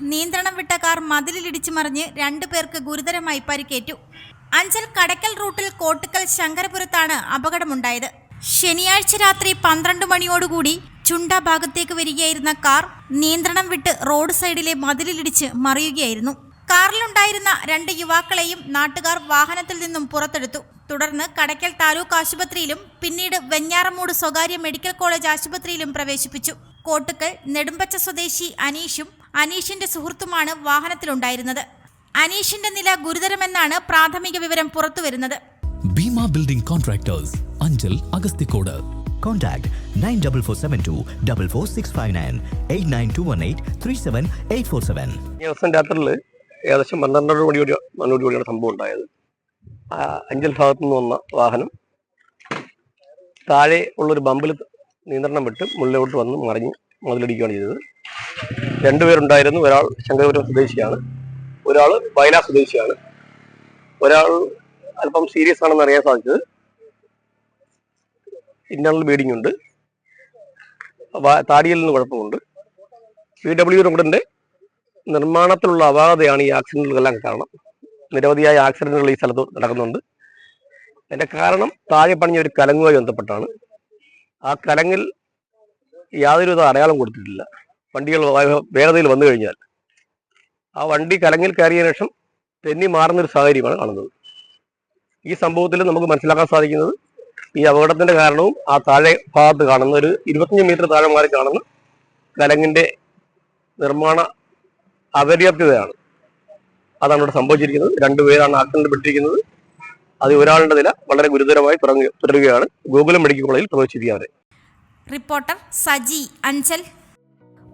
നിയന്ത്രണം വിട്ട കാർ മതിലിലിടിച്ചു മറിഞ്ഞ് രണ്ടു പേർക്ക് ഗുരുതരമായി പരിക്കേറ്റു. അഞ്ചൽ കടക്കൽ റൂട്ടിൽ കോട്ടുക്കൽ ശങ്കരപുരത്താണ് അപകടമുണ്ടായത്. ശനിയാഴ്ച രാത്രി പന്ത്രണ്ട് മണിയോടുകൂടി ചുണ്ട ഭാഗത്തേക്ക് വരികയായിരുന്ന കാർ നിയന്ത്രണം വിട്ട് റോഡ് സൈഡിലെ മതിലിലിടിച്ച് മറിയുകയായിരുന്നു. കാറിലുണ്ടായിരുന്ന രണ്ട് യുവാക്കളെയും നാട്ടുകാർ വാഹനത്തിൽ നിന്നും പുറത്തെടുത്തു. തുടർന്ന് കടക്കൽ താലൂക്ക് ആശുപത്രിയിലും പിന്നീട് വെഞ്ഞാറമൂട് സ്വകാര്യ മെഡിക്കൽ കോളേജ് ആശുപത്രിയിലും പ്രവേശിപ്പിച്ചു. കോട്ടുക്കൽ നെടുമ്പച്ച സ്വദേശി അനീഷും അനീഷിന്റെ സുഹൃത്തുമാണ് വാഹനത്തിലുണ്ടായിരുന്നത്. അനീഷിന്റെ നില ഗുരുതരമെന്നാണ് പ്രാഥമിക വിവരം പുറത്തുവരുന്നത്. Bhima building contractors Anchal Agasthikode Contact 94472 44659 89218 37847. ഈ ദിവസം രാത്രിയിൽ ഏകദേശം പന്ത്രണ്ടര മണിയോട് മണിയോടുകൂടിയാണ് സംഭവം ഉണ്ടായത് അഞ്ചൽ ഭാഗത്തു നിന്ന് വന്ന വാഹനം താഴെ ഉള്ളൊരു ബമ്പിൽ നിയന്ത്രണം വിട്ട് മുകളിലോട്ട് വന്ന് മറിഞ്ഞ് മുതലടിക്കുകയാണ് ചെയ്തത്. രണ്ടുപേരുണ്ടായിരുന്നു. ഒരാൾ ശങ്കരപുരം സ്വദേശിയാണ്. ഒരാൾ വയനാട് സ്വദേശിയാണ്. ഒരാൾ അല്പം സീരിയസ് ആണെന്ന് അറിയാൻ സാധിച്ചത്. ഇന്റേണൽ ബീഡിംഗ് ഉണ്ട്. താടിയിൽ നിന്ന് കുഴപ്പമുണ്ട്. പി ഡബ്ല്യു റോഡിന്റെ നിർമ്മാണത്തിലുള്ള അപാകതയാണ് ഈ ആക്സിഡന്റുകളെല്ലാം കാരണം. നിരവധിയായ ആക്സിഡന്റുകൾ ഈ സ്ഥലത്ത് നടക്കുന്നുണ്ട്. അതിന്റെ കാരണം താഴെ പണിഞ്ഞ ഒരു കലങ്ങുമായി ബന്ധപ്പെട്ടാണ്. ആ കലങ്ങിൽ യാതൊരുവിധ അടയാളം കൊടുത്തിട്ടില്ല. വണ്ടികൾ വേഗതയിൽ വന്നു കഴിഞ്ഞാൽ ആ വണ്ടി കലങ്ങിൽ കയറിയ ശേഷം തെന്നി മാറുന്നൊരു സാഹചര്യമാണ് കാണുന്നത്. ഈ സംഭവത്തിൽ നമുക്ക് മനസ്സിലാക്കാൻ സാധിക്കുന്നത് ഈ അപകടത്തിന്റെ കാരണവും ആ താഴെ ഭാഗത്ത് കാണുന്ന ഒരു ഇരുപത്തഞ്ച് മീറ്റർ താഴെ മാറി കാണുന്ന കലങ്ങിന്റെ നിർമ്മാണ അപര്യാപ്തതയാണ്. അതാണ് ഇവിടെ സംഭവിച്ചിരിക്കുന്നത്. രണ്ടുപേരാണ് ആക്സിഡന്റ് പെട്ടിരിക്കുന്നത് അത് ഒരാളുടെ നില വളരെ ഗുരുതരമായി തുടരുകയാണ്. ഗോകുലം മെഡിക്കൽ കോളേജിൽ പ്രവേശിപ്പിക്കാറ് reporter Saji Anchal.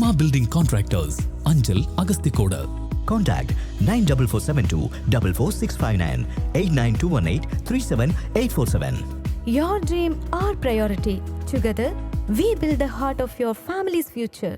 Bheema building contractors Anchal Agasthikode Contact 94472 44659 89218 37847. Your dream, our priority. Together, we build the heart of your family's future.